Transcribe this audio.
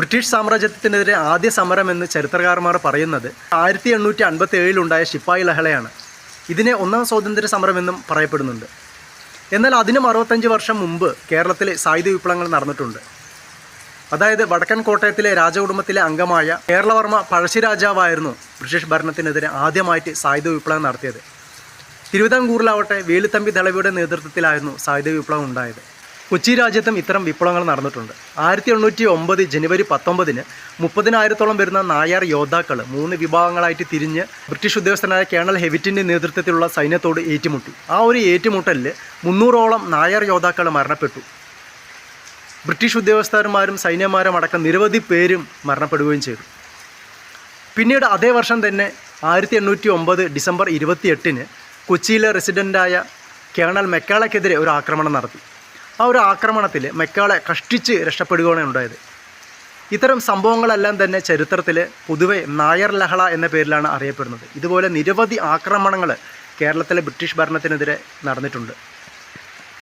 British സാമ്രാജ്യത്തിനെതിരെ ആദ്യ സമരം എന്ന് ചരിത്രകാരന്മാർ പറയുന്നത് ആയിരത്തി എണ്ണൂറ്റി അൻപത്തി ഏഴിലുണ്ടായ ശിപ്പായി ലഹളയാണ്. ഇതിനെ ഒന്നാം സ്വാതന്ത്ര്യ സമരം എന്നും പറയപ്പെടുന്നുണ്ട്. എന്നാൽ അതിനും അറുപത്തഞ്ച് വർഷം മുമ്പ് കേരളത്തിൽ സായുധ വിപ്ലവങ്ങൾ നടന്നിട്ടുണ്ട്. അതായത് വടക്കൻ കോട്ടയത്തിലെ രാജകുടുംബത്തിലെ അംഗമായ കേരളവർമ്മ പഴശ്ശിരാജാവായിരുന്നു ബ്രിട്ടീഷ് ഭരണത്തിനെതിരെ ആദ്യമായിട്ട് സായുധ വിപ്ലവം നടത്തിയത്. തിരുവിതാംകൂറിലാവട്ടെ വേലുത്തമ്പി ദളവിയുടെ നേതൃത്വത്തിലായിരുന്നു സായുധ വിപ്ലവം ഉണ്ടായത്. കൊച്ചി രാജ്യത്തും ഇത്തരം വിപ്ലവങ്ങൾ നടന്നിട്ടുണ്ട്. ആയിരത്തി എണ്ണൂറ്റി ഒമ്പത് ജനുവരി പത്തൊമ്പതിന് മുപ്പതിനായിരത്തോളം വരുന്ന നായർ യോദ്ധാക്കൾ മൂന്ന് വിഭാഗങ്ങളായിട്ട് തിരിഞ്ഞ് ബ്രിട്ടീഷ് ഉദ്യോഗസ്ഥനായ കേണൽ ഹെവിറ്റിന്റെ നേതൃത്വത്തിലുള്ള സൈന്യത്തോട് ഏറ്റുമുട്ടി. ആ ഒരു ഏറ്റുമുട്ടലിൽ മുന്നൂറോളം നായർ യോദ്ധാക്കൾ മരണപ്പെട്ടു. ബ്രിട്ടീഷ് ഉദ്യോഗസ്ഥന്മാരും സൈന്യന്മാരും അടക്കം നിരവധി പേരും മരണപ്പെടുകയും ചെയ്തു. പിന്നീട് അതേ വർഷം തന്നെ ആയിരത്തി എണ്ണൂറ്റി ഒമ്പത് ഡിസംബർ ഇരുപത്തിയെട്ടിന് കൊച്ചിയിലെ റെസിഡന്റായ കേണൽ മെക്കാളയ്ക്കെതിരെ ഒരു ആക്രമണം നടത്തി. ആ ഒരു ആക്രമണത്തിൽ മെക്കാളെ കഷ്ടിച്ച് രക്ഷപ്പെടുകയാണ് ഉണ്ടായത്. ഇത്തരം സംഭവങ്ങളെല്ലാം തന്നെ ചരിത്രത്തിൽ പൊതുവെ നായർ ലഹള എന്ന പേരിലാണ് അറിയപ്പെടുന്നത്. ഇതുപോലെ നിരവധി ആക്രമണങ്ങൾ കേരളത്തിലെ ബ്രിട്ടീഷ് ഭരണത്തിനെതിരെ നടന്നിട്ടുണ്ട്.